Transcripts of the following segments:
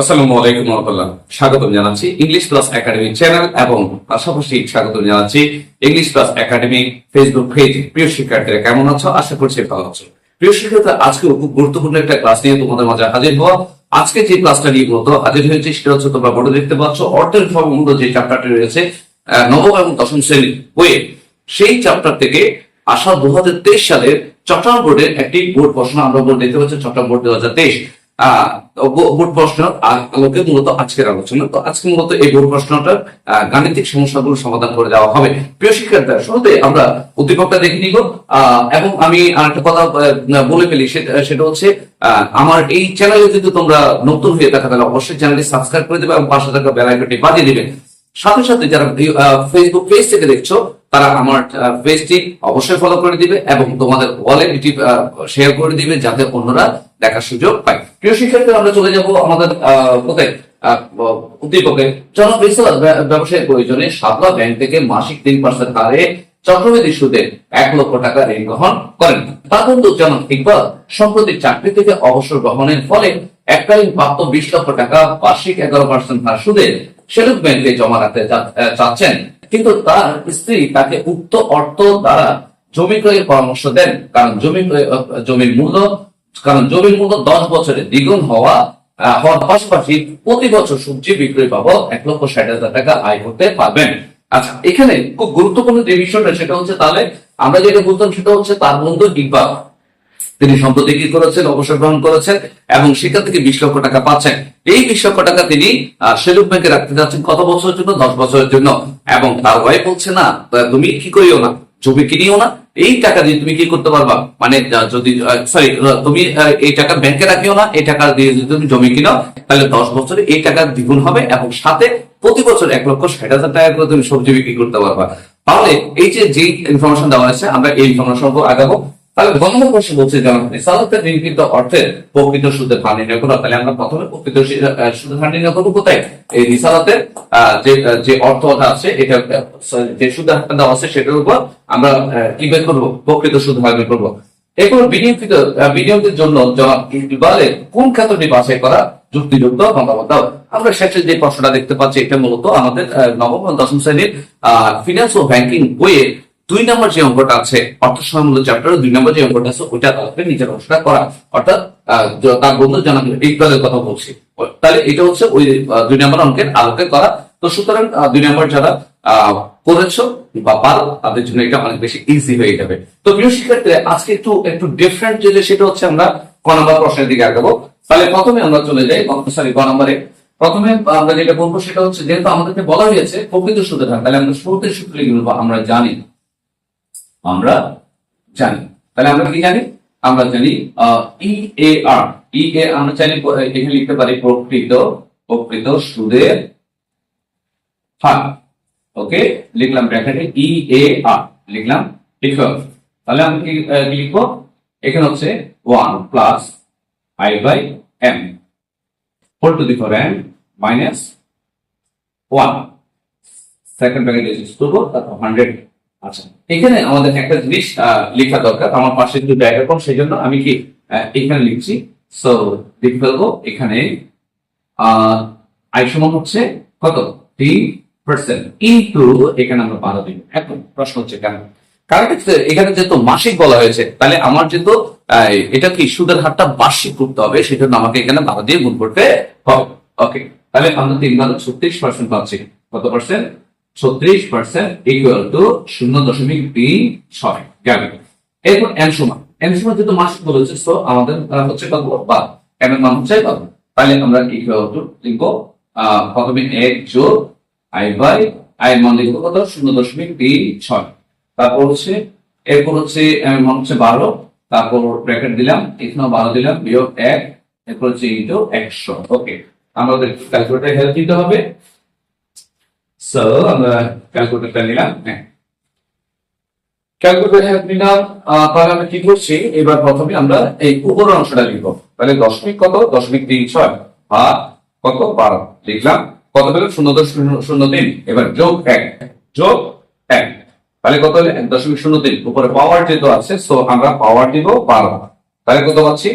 আসসালামু আলাইকুম রহমতুল্লাহ। স্বাগতম জানাচ্ছি ইংলিশ প্লাস একাডেমি চ্যানেল এবং পাশাপাশি স্বাগতম জানাচ্ছি English plus academy Facebook page প্রিয় শিক্ষার্থীরা, কেমন আছো? আশা করছি ভালো আছো। প্রিয় শিক্ষার্থীরা, আজকে খুব গুরুত্বপূর্ণ একটা ক্লাস নিয়ে তোমাদের মাঝে হাজির হওয়া আজকে যে ক্লাসটা নিয়ে মূলত হাজির হয়েছে সেটা হচ্ছে তোমরা বড় দেখতে পাচ্ছ। অর্থের সম্বন্ধ যে চ্যাপ্টারটি রয়েছে নবম এবং দশম শ্রেণি বইয়ে, সেই চ্যাপ্টার থেকে আসা দু হাজার তেইশ সালের চট্টগ্রাম বোর্ডের একটি বোর্ড প্রশ্ন আমরা দেখতে পাচ্ছি, চট্টগ্রাম বোর্ড দু হাজার তেইশ। বোর্ড প্রশ্ন আ- আলোকে মূলত আজকের আলোচনা। তো আজকে মূলত এই বোর্ড প্রশ্নটা আহ, গাণিতিক সমস্যাগুলো সমাধান করে দেওয়া হবে। প্রিয় শিক্ষার্থীরা শুরুতে আমরা উদ্দীপকটা দেখে নিব। এবং আমি আরেকটা কথা বলে ফেলি সেটা হচ্ছে আমার এই চ্যানেলে যদি তোমরা নতুন হয়ে থাকা তাহলে অবশ্যই চ্যানেলটি সাবস্ক্রাইব করে দেবে এবং পাশে থাকা বেল আইকনটি বাজিয়ে দিবে। সাথে সাথে যারা ফেসবুক পেজ থেকে দেখছ তারা আমার পেজটি অবশ্যই ফলো করে দিবে এবং তোমাদের ওয়ালেট এটি শেয়ার করে দিবে যাতে অন্যরা দেখার সুযোগ পায়। প্রিয় শিক্ষার্থী, আমরা চলে যাব আমাদের কোথায় উদ্দীপকে জনবৃহস্পতি ব্যবসায়ের প্রয়োজনে সাবলা ব্যাংক থেকে মাসিক তিন পার্সেন্ট হারে চক্রবৃদ্ধি সুদে এক লক্ষ টাকা ঋণ গ্রহণ করেন। তার বন্ধু জনক ইকবাল সম্প্রতি চাকরি থেকে অবসর গ্রহণের ফলে এককালীন প্রাপ্ত বিশ লক্ষ টাকা, বার্ষিক এগারো পার্সেন্ট হার সুদে সেলুক ব্যাংকে জমা রাখতে চাচ্ছেন। কিন্তু তার স্ত্রী তাকে উক্ত অর্থ দ্বারা জমি ক্রয়ের পরামর্শ দেন। কারণ জমি জমির মূল্য, কারণ জমির মূল্য দশ বছরে দ্বিগুণ হওয়া হওয়ার পাশাপাশি প্রতি বছর সবজি বিক্রয় বাবদ এক লক্ষ ষাট হাজার টাকা আয় করতে পারবেন। আচ্ছা এখানে খুব গুরুত্বপূর্ণ যে বিষয়টা, সেটা হচ্ছে তাহলে আমরা যেটা বলতাম, সেটা হচ্ছে তার বন্ধু ইকবাল তিনি সম্প্রতি কি করেছেন? অবসর গ্রহণ করেছেন এবং সেখান থেকে বিশ লক্ষ টাকা পাচ্ছেন। এই বিশ লক্ষ টাকা তিনি সেলুক ব্যাংকে রাখতে যাচ্ছেন কত বছরের জন্য? দশ বছরের জন্য। এবং তার ওয়াইফ বলছে, না তুমি কি করিও না? জমি কিনিও না? এই টাকা দিয়ে তুমি কি করতে পারবা? মানে যদি সরি তুমি এই টাকা ব্যাংকে রাখিও না। এই টাকা দিয়ে যদি তুমি জমি কিনো, তাহলে দশ বছরে এই টাকা দ্বিগুণ হবে এবং সাথে প্রতি বছর এক লক্ষ ষাট হাজার টাকা করে তুমি সবজি বিক্রি করতে পারবা। তাহলে এই যে যে ইনফরমেশন দেওয়া আছে আমরা এই ইনফরমেশন আগাবো। তাহলে গণনা প্রশ্ন বলছে যেমন রিসালতের নির্মিত অর্থের প্রকৃত নির্ণয় করা তাহলে আমরা প্রথমে প্রকৃত নির্ণয় করব কোথায়? এই যে অর্থটা আছে এটা যে দেওয়া আছে সেটার উপর আমরা কি বের করব? প্রকৃত সুদ হার বের করব। এরপর বিনিয়োগকৃত আহ, বিনিয়োগের জন্য ইকবালের কোন বাছাই করা যুক্তিযুক্ত মতামত? আমরা শেষে যে প্রশ্নটা দেখতে পাচ্ছি এটা মূলত আমাদের নবম দশম শ্রেণির ফিনান্স ও ব্যাংকিং বইয়ে দুই নম্বর যে অঙ্কটা আছে অর্থ সম্বন্ধ চ্যাপ্টার দুই নম্বর যে অঙ্কটা আছে, ওইটা তাদের নিজের অংশটা করা। অর্থাৎ তার বন্ধু জানা ইকবালের কথা বলছি। তাহলে এটা হচ্ছে ওই দুই নম্বর অঙ্কের আলোকে করা। তো সুতরাং দুই নম্বর যারা করেছ বা পারো, তাদের জন্য এটা অনেক বেশি ইজি হয়ে যাবে। তো প্রিয় শিক্ষার্থীরা, আজকে একটু একটু ডিফারেন্ট যেটা সেটা হচ্ছে আমরা ক নম্বর প্রশ্নের দিকে আগাবো। তাহলে প্রথমে আমরা চলে যাই সরি ক নম্বরে। প্রথমে আমরা যেটা বলব সেটা হচ্ছে, যেহেতু আমাদেরকে বলা হয়েছে, প্রকৃত সুদের তাহলে আমরা শুরুতে সূত্র আমরা জানি আমরা জানি। তাহলে আমরা কি জানি? আমরা জানি ই এ আর ই এ আমরা চাইলে এখানে লিখতে পারি প্রকৃত প্রকৃত সুদের হার ওকে লিখলাম ব্র্যাকেটে ই এ আর লিখলাম, লিখো। তাহলে আমরা কি লিখব? এখানে হচ্ছে one plus i by m whole to the four m minus one second bracket তারপর হান্ড্রেড আচ্ছা এখানে আমাদের একটা জিনিস লেখা দরকার। আমার পাশে একটু জায়গা সেই জন্য আমি কি এখানে লিখছি। সো লিখে ফেলব, এখানে হচ্ছে কত? আমরা প্রশ্ন হচ্ছে কারণ এখানে যেহেতু মাসিক বলা হয়েছে, তাহলে আমার যেহেতু এটা কি সুদের হারটা বার্ষিক করতে হবে আমাকে এখানে দিয়ে গুণ করতে হবে। ওকে তাহলে তিন ছত্রিশ পার্সেন্ট পাচ্ছি। কত পার্সেন্ট ছত্রিশ পার্সেন্ট ইকুয়াল টু শূন্য দশমিক তিন ছয় গেল এরপর এম সমান এম সমান যেহেতু মাসিক বলেছে তো আমাদের হচ্ছে কত? বা এম এর মান হচ্ছে কত? তাহলে আমরা ইকুয়াল টু লিখব প্রথমে এক যোগ আই বাই আই এর মান লিখব কত? শূন্য দশমিক তিন ছয়। তারপর হচ্ছে, এরপর হচ্ছে এম এর মান হচ্ছে বারো। তারপর ব্র্যাকেট দিলাম, এখানেও বারো দিলাম, বিয়োগ এক, এরপর হচ্ছে ইন্টু একশো। ওকে আমাদের ক্যালকুলেটার হেল্প দিতে হবে। সো আমরা ক্যালকুলেটরটা নিলাম হ্যাঁ। ক্যালকুলেটর নিলাম তাহলে আমরা কি করছি? এবার প্রথমে আমরা এই উপরের অংশটা লিখব। তাহলে দশমিক কত? দশমিক তিন ছয় আর কত? বারো। লিখলাম, কত পেল? শূন্য দশমিক শূন্য তিন। এবার যোগ এক যোগ এক। তাহলে কত হলো? এক দশমিক শূন্য তিন। উপরে পাওয়ার যেহেতু আছে সো আমরা পাওয়ার দিব বারো। তাহলে কত পাচ্ছি?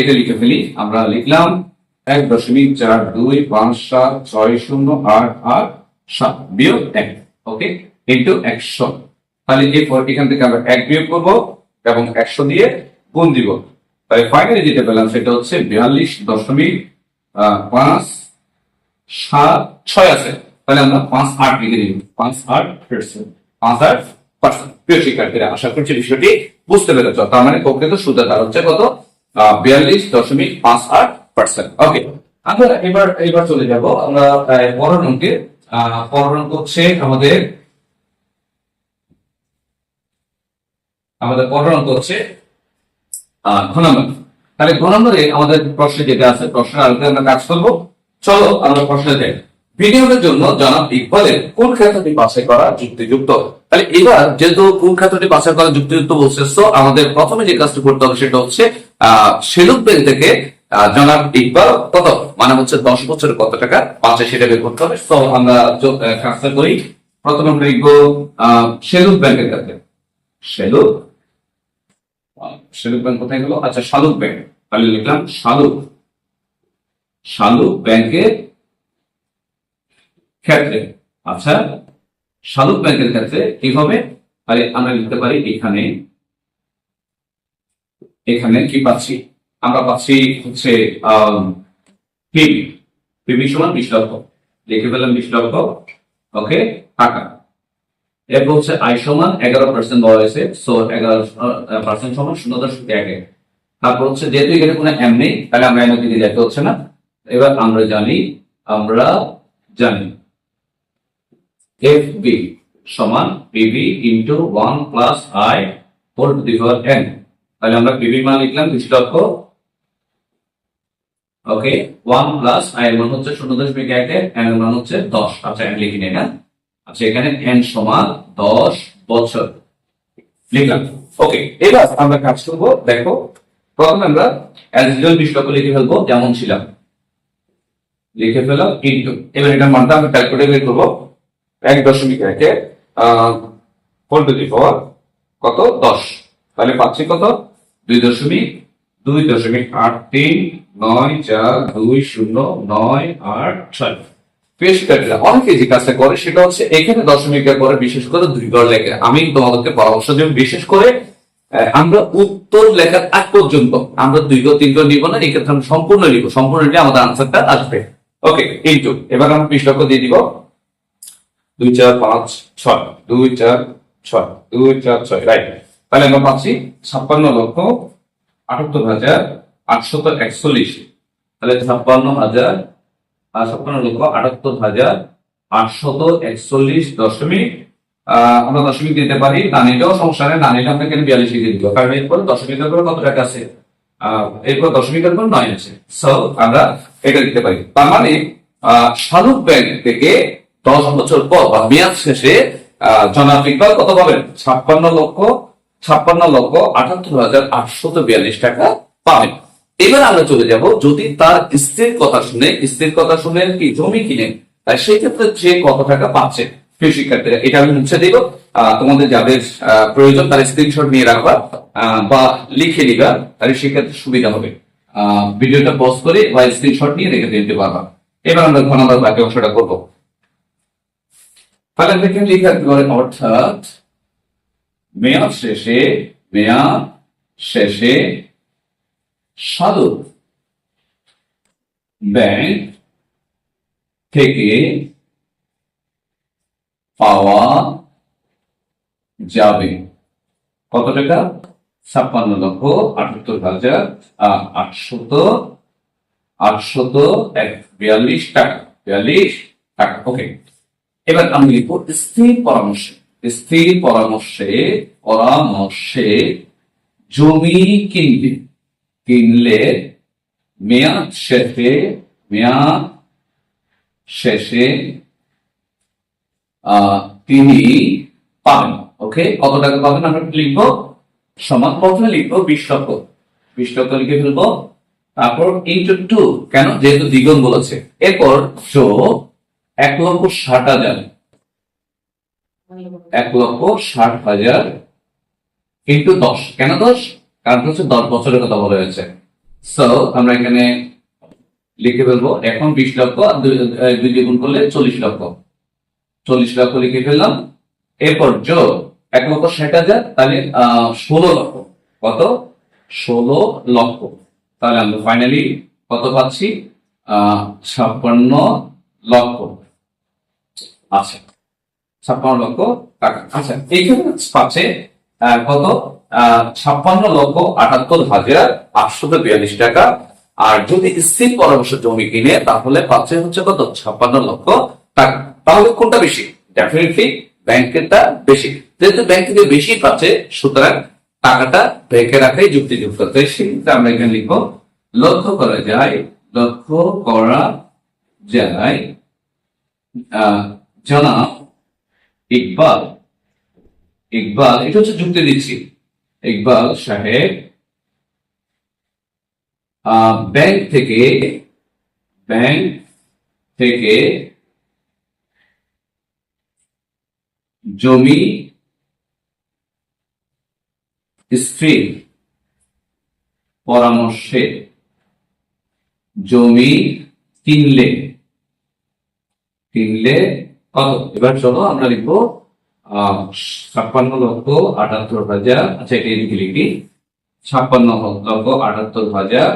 এটা লিখে ফেলি। আমরা লিখলাম এক দশমিক চার দুই পাঁচ সাত ছয় শূন্য আট আট সাত বিয়োগ এক ওকে ইন্টু একশো। তাহলে এক বিয়োগ করব এবং একশো দিয়ে গুণ দিব। তাই ফাইনালি যেটা পেলাম সেটা হচ্ছে বিয়াল্লিশ দশমিক পাঁচ সাত ছয় আছে। তাহলে আমরা পাঁচ আট লিখে দিব। পাঁচ আট পার্সেন্ট পাঁচ আট পার্সেন্ট প্রিয় আশা করছি বিষয়টি বুঝতে পেরেছ। তার মানে প্রকৃত সুদের হার হচ্ছে কত? বিয়াল্লিশ দশমিক পাঁচ আট পার্সেন্ট ওকে আমরা এবার এবার চলে যাব। আমরা আহ, পরের পরের অঙ্ক আমাদের আমাদের পরের করছে নম্বর তাহলে ঘ নম্বরে আমাদের প্রশ্নে যেটা আছে, প্রশ্নের আলোকে আমরা কাজ করব। চলো আমরা প্রশ্নে যাই। বিনিয়োগের জন্য জনাব ইকবালের কোন ক্ষেত্রটি বাছাই করা যুক্তিযুক্ত? তাহলে এবার যেহেতু কোন ক্ষেত্রটি বাছাই করা যুক্তিযুক্ত বলছে আমাদের প্রথমে যে কাজটি করতে হবে সেটা হচ্ছে সেলুক ব্যাংক থেকে জনাব ইকবাল কত মানে হচ্ছে দশ বছরে কত টাকা? পাঁচে সেটা বের করতে হবে। তো আমরা কাজটা করি। প্রথমে আমরা লিখব সেলুক ব্যাংকের কাছে। সেলুক শালুক ব্যাংক কোথায় গেল? আচ্ছা শালুক ব্যাংক। তাহলে লিখলাম শালুক। শালুক ব্যাংকের ক্ষেত্রে আচ্ছা শালুক ব্যাংকের ক্ষেত্রে কি হবে? তাহলে আমরা লিখতে পারি এখানে এখানে কি পাচ্ছি? আমরা পাচ্ছি হচ্ছে পিবি পিবি সমান বিশ লক্ষ। লিখে ফেললাম বিশ লক্ষ। ওকে, টাকা। এরপর হচ্ছে আয় সমান এগারো পার্সেন্ট হয়েছে। সো এগারো পার্সেন্ট সমান শূন্য দশমিক তারপর হচ্ছে যেহেতু এখানে কোনো এম নেই, তাহলে আমরা এর দিকে যেতে হচ্ছে না। এবার আমরা জানি আমরা জানি। এফ বি সমান PB into one plus i whole to the n তাহলে আমরা পিবি মান লিখলাম বিশ লক্ষ। ওকে ওয়ান প্লাস আই মান হচ্ছে শূন্য দশমিক এক এন মান হচ্ছে দশ। আচ্ছা এন লিখি না আচ্ছা এখানে এন সমান দশ বছর। লিখলাম। ওকে এবার আমরা কাজ করব, দেখো, প্রথমে আমরা অ্যাজ ইউজুয়াল লক্ষ লিখে ফেলব, যেমন ছিলাম। লিখে ফেলাম ইন্টু এবার এটা মানটা আমরা ক্যালকুলেট বের করব। এক দশমিক একে ফোর টু দি পাওয়ার কত? দশ। তাহলে পাচ্ছি কত? দুই দশমিক দুই দশমিক আট তিন নয় চার দুই শূন্য নয় আট ছয়। প্রিয় শিক্ষার্থীরা অনেকে যে কাজটা করে সেটা হচ্ছে এখানে দশমিকের পরে বিশেষ করে দুই ঘর লেখে। আমি তোমাদেরকে পরামর্শ দেব, বিশেষ করে আমরা উত্তর লেখার আগ পর্যন্ত, আমরা দুই ঘর তিন ঘর নিব না, এই ক্ষেত্রে আমরা সম্পূর্ণ নিব। সম্পূর্ণ নিলে আমাদের আনসারটা আসবে। ওকে ইন্টু এবার আমরা বিশ লক্ষ দিয়ে দিব। দুই চার পাঁচ ছয়, দুই চার ছয়, দুই চার ছয় রাইট তাহলে আমরা পাচ্ছি ছাপ্পান্ন লক্ষ আটাত্তর হাজার আটশত একচল্লিশ। তাহলে ছাপ্পান্ন হাজার ছাপ্পান্ন লক্ষ আটাত্তর হাজার আটশত একচল্লিশ দশমিক আহ, আমরা দশমিক দিতে পারি। না নিলেও সমস্যা নেই না নিলে এখানে বিয়াল্লিশ দিয়ে দিব। কারণ এরপর দশমিকের পরে কত টাকা আছে? আহ, এরপর দশমিকের পর নয় আছে। সো আমরা এটা দিতে পারি। তার মানে আহ, শালুক ব্যাংক থেকে দশ বছর পর বা মেয়াদ শেষে জনাব ইকবাল কত পাবেন? ছাপ্পান্ন লক্ষ ছাপ্পান্ন লক্ষ আটাত্তর হাজার আটশত বিয়াল্লিশ টাকা পাবেন। এবার আমরা চলে যাব, যদি তার স্ত্রীর কথা শুনে স্ত্রীর কথা শুনে কি জমি কিনে সেই ক্ষেত্রে কত টাকা পাচ্ছে? শিক্ষার্থীরা, এটা আমি মুছে দিব। তোমাদের যাদের প্রয়োজন তার স্ক্রিনশট নিয়ে রাখবা বা লিখে নিবা, তাহলে সেক্ষেত্রে সুবিধা হবে। ভিডিওটা পজ করে বা স্ক্রিনশট নিয়ে রেখে দিতে পারবা। এবার আমরা ঘন বাকি অংশটা করব। তাহলে এখানে লিখে অর্থাৎ মেয়াদ শেষে মেয়াদ শেষে সাধু। ব্যাংক থেকে পাওয়া যাবে। কত টাকা? ছাপ্পান্ন লক্ষ আটাত্তর হাজার আটশত আটশত এক, বিয়াল্লিশ টাকা বিয়াল্লিশ টাকা। ওকে, এবার আমি লিখব স্থির পরামর্শে। স্থির পরামর্শে পরামর্শে জমি কিনবে। কিনলে মেয়াদ শেষে মেয়াদ শেষে তিনি পাবেন। ওকে? কত টাকা পাবেন? আমরা লিখব। সমান প্রথমে লিখব বিশ লক্ষ। বিশ লক্ষ লিখে ফেলব। তারপর ইন্টু টু কেন? যেহেতু দ্বিগুণ বলেছে। এরপর যোগ এক লক্ষ ষাট হাজার। এক লক্ষ ষাট হাজার ইন্টু দশ। কেন দশ? কারণ হচ্ছে দশ বছরের কথা বলা হয়েছে। সো আমরা এখানে লিখে ফেলব, এখন বিশ লক্ষ, আর দুই গুণ করলে চল্লিশ লক্ষ। চল্লিশ লক্ষ লিখে ফেললাম। এরপর যোগ এক লক্ষ ষাট হাজার, তাহলে ষোলো লক্ষ। কত? ষোলো লক্ষ। তাহলে আমরা ফাইনালি কত পাচ্ছি? ছাপ্পান্ন লক্ষ। আচ্ছা। ছাপ্পান্ন লক্ষ টাকা। আচ্ছা এইখানে পাচ্ছে কত? ছাপ্পান্ন লক্ষ আটাত্তর হাজার আটশো বিয়াল্লিশ টাকা। আর যদি স্থির পরামর্শ জমি কিনে, তাহলে পাচ্ছে হচ্ছে কত? ছাপ্পান্ন লক্ষ টাকা। তাহলে কোনটা বেশি? ডেফিনেটলি ব্যাংকেরটা বেশি। যেহেতু ব্যাংক থেকে বেশি পাচ্ছে, সুতরাং টাকাটা ব্যাংকে রাখাই যুক্তিযুক্ত। তাই সেক্ষেত্রে আমরা এখানে লিখব। লক্ষ্য করা যায়, লক্ষ্য করা যায় জনাব ইকবাল। ইকবাল, এটা হচ্ছে যুক্তি দিচ্ছি। ইকবাল সাহেব ব্যাংক থেকে ব্যাংক থেকে জমি স্থির পরামর্শে জমি কিনলে কিনলে কত এবার চলো আমরা লিখব ছাপ্পান্ন লক্ষ আটাত্তর হাজার আচ্ছা এটা এদিকে লিখি। ছাপ্পান্ন লক্ষ আটাত্তর হাজার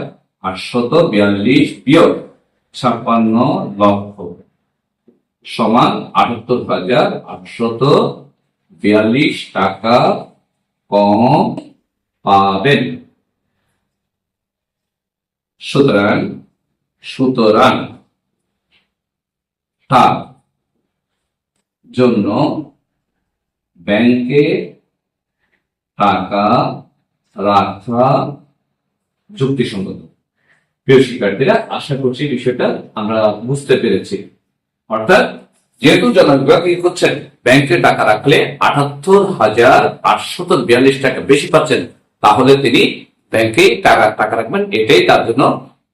আটশত বিয়াল্লিশ বিয়োগ ছাপ্পান্ন লক্ষ সমান আটাত্তর হাজার আটশত বিয়াল্লিশ টাকা কম পাবেন। সুতরাং সুতরাং তার জন্য ব্যাংকে টাকা রাখা যুক্তিসঙ্গত। প্রিয় শিক্ষার্থীরা, আশা করছি বিষয়টা আমরা বুঝতে পেরেছি। অর্থাৎ যেহেতু জনবিভাগ কি করছেন ব্যাংকে টাকা রাখলে আটাত্তর হাজার আটশত বিয়াল্লিশ টাকা বেশি পাচ্ছেন। তাহলে তিনি ব্যাংকে টাকা টাকা রাখবেন, এটাই তার জন্য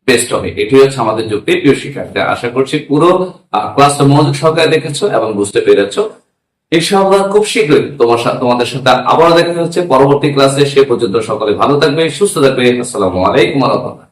বেস্ট হবে এটি হচ্ছে আমাদের যুক্তি প্রিয় শিক্ষার্থী আশা করছি পুরো ক্লাসটা মনোযোগ সহকারে দেখেছ এবং বুঝতে পেরেছ। ইনশাআল্লাহ খুব শীঘ্রই তোমার সাথে তোমাদের সাথে আবারও দেখা হচ্ছে। পরবর্তী ক্লাসে সে পর্যন্ত সকলে ভালো থাকবে, সুস্থ থাকবে। আসসালামু আলাইকুম রহমতুল্লাহ।